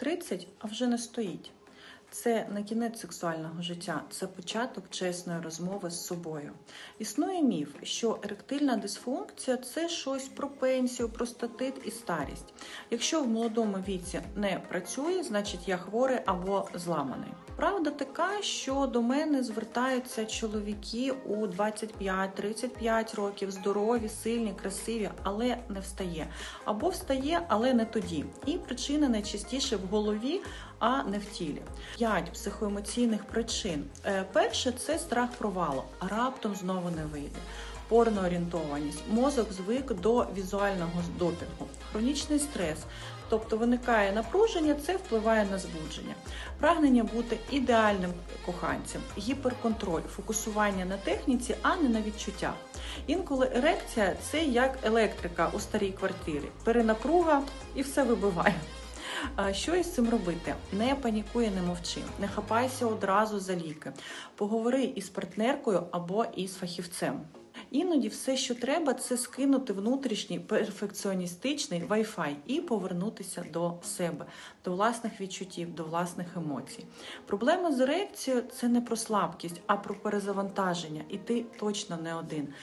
30, а вже не стоїть. Це не кінець сексуального життя, це початок чесної розмови з собою. Існує міф, що еректильна дисфункція це щось про пенсію, про статит і старість. Якщо в молодому віці не працює, значить я хворий або зламаний. Правда така, що до мене звертаються чоловіки у 25-35 років, здорові, сильні, красиві, але не встає. Або встає, але не тоді. І причина найчастіше в голові, а не в тілі. П'ять психоемоційних причин. Е, Перше це страх провалу, а раптом знову не вийде. Порноорієнтованість, мозок звик до візуального допінгу, хронічний стрес, тобто виникає напруження, це впливає на збудження, прагнення бути ідеальним коханцем, гіперконтроль, фокусування на техніці, а не на відчуттях. Інколи ерекція це як електрика у старій квартирі, перенапруга і все вибиває. Що із цим робити? Не панікуй, не мовчи, не хапайся одразу за ліки. Поговори із партнеркою або із фахівцем. Іноді все, що треба, це скинути внутрішній перфекціоністичний Wi-Fi і повернутися до себе, до власних відчуттів, до власних емоцій. Проблема з ерекцією це не про слабкість, а про перезавантаження, і ти точно не один.